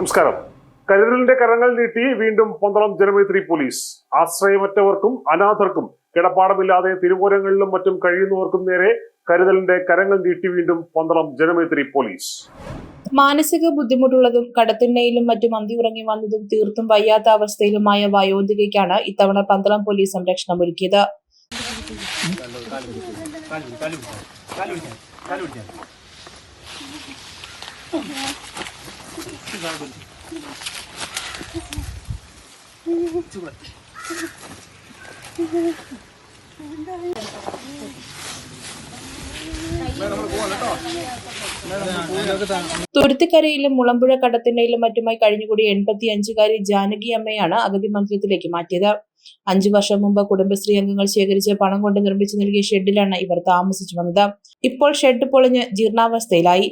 നമസ്കാരം. കരുതലിന്റെ കരങ്ങൾ നീട്ടി വീണ്ടും പന്തളം ജനമൈത്രി പോലീസ്. ആശ്രയമറ്റവർക്കും അനാഥർക്കും കിടപ്പാടമില്ലാതെ തിരുവോരങ്ങളിലും മറ്റും കഴിയുന്നവർക്കും നേരെ കരുതലിന്റെ കരങ്ങൾ നീട്ടി വീണ്ടും പന്തളം ജനമൈത്രി പോലീസ്. മാനസിക ബുദ്ധിമുട്ടുള്ളതും കടത്തിണ്ണയിലും മറ്റും അന്തിയുറങ്ങി വന്നതും തീർത്തും വയ്യാത്ത അവസ്ഥയിലുമായ വയോധികയ്ക്കാണ് ഇത്തവണ പന്തളം പോലീസ് സംരക്ഷണം ഒരുക്കിയത് തുരുത്തിക്കരയിലും മുളമ്പുഴ കടത്തിനയിലും മറ്റുമായി കഴിഞ്ഞുകൂടി എൺപത്തി അഞ്ചുകാരി ജാനകി അമ്മയാണ് അഗതി മന്ദിരത്തിലേക്ക് മാറ്റിയത്. അഞ്ചു വർഷം മുമ്പ് കുടുംബശ്രീ അംഗങ്ങൾ ശേഖരിച്ച് പണം കൊണ്ട് നിർമ്മിച്ചു നൽകിയ ഷെഡിലാണ് ഇവർ താമസിച്ചു വന്നത്. ഇപ്പോൾ ഷെഡ് പൊളിഞ്ഞ് ജീർണാവസ്ഥയിലായി.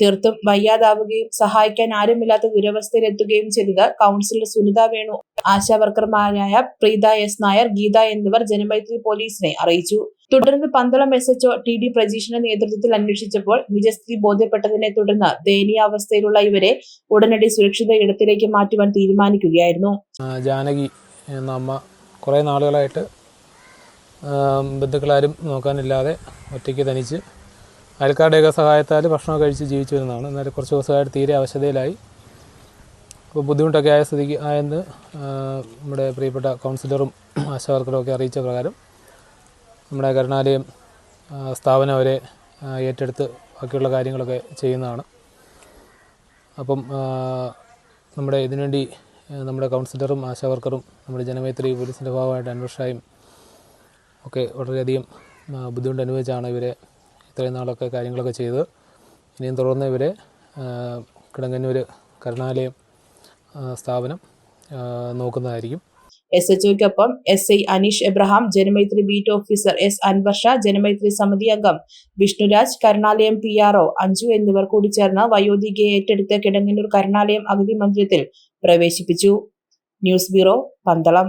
തീർത്തും വയ്യാതാവുകയും സഹായിക്കാൻ ആരുമില്ലാത്ത ദുരവസ്ഥയിലെത്തുകയും ചെയ്തത് കൗൺസിലർ സുനിത വേണു. ആശാവർക്കർമാരായ പ്രീത എസ് നായർ ഗീത എന്നിവർ ജനമൈത്രി പോലീസിനെ അറിയിച്ചു. തുടർന്ന് Pandalam S HO T D പ്രജീഷിന്റെ നേതൃത്വത്തിൽ അന്വേഷിച്ചപ്പോൾ നിജസ്ഥിതി ബോധ്യപ്പെട്ടതിനെ തുടർന്ന് ദയനീയാവസ്ഥയിലുള്ള ഇവരെ ഉടനടി സുരക്ഷിത ഇടത്തിലേക്ക് മാറ്റുവാൻ തീരുമാനിക്കുകയായിരുന്നു. ജാനകി എന്ന അമ്മ കുറേ നാളുകളായിട്ട് ബന്ധുക്കളാരും നോക്കാനില്ലാതെ ഒറ്റയ്ക്ക് തനിച്ച് അയൽക്കാരുടെയൊക്കെ സഹായത്താൽ ഭക്ഷണം കഴിച്ച് ജീവിച്ചു വരുന്നതാണ്. എന്നാൽ കുറച്ച് ദിവസമായിട്ട് തീരെ അവശതയിലായി. അപ്പോൾ ബുദ്ധിമുട്ടൊക്കെ ആയ സ്ഥിതിക്ക് ആയെന്ന് നമ്മുടെ പ്രിയപ്പെട്ട കൗൺസിലറും ആശാവർക്കറും ഒക്കെ അറിയിച്ച പ്രകാരം നമ്മുടെ കരുണാലയം സ്ഥാപനം അവരെ ഏറ്റെടുത്ത് ബാക്കിയുള്ള കാര്യങ്ങളൊക്കെ ചെയ്യുന്നതാണ്. അപ്പം നമ്മുടെ ഇതിനുവേണ്ടി നമ്മുടെ കൗൺസിലറും ആശാവർക്കറും നമ്മുടെ ജനമൈത്രി പോലീസിന്റെ ഭാഗമായിട്ട് അന്വേഷണയും ഒക്കെ വളരെയധികം ബുദ്ധിമുട്ട് അനുഭവിച്ചാണ് ഇവരെ ഇത്രയും നാളൊക്കെ കാര്യങ്ങളൊക്കെ ചെയ്ത് ഇനിയും തുടർന്ന് ഇവരെ ആ, കിടങ്ങന്നൂർ കരുണാലയം സ്ഥാപനം നോക്കുന്നതായിരിക്കും. S H ഒക്കൊപ്പം S I Aneesh Abraham Janamaithri beat officer S Anvarsha Janamaithri സമിതി അംഗം Vishnuraj Karunalayam P R O Anju എന്നിവർ കൂടി ചേർന്ന് വയോധികയെ ഏറ്റെടുത്ത് കിടങ്ങന്നൂർ കരുണാലയം അഗതി മന്ദിരത്തിൽ പ്രവേശിപ്പിച്ചു. News bureau Pandalam.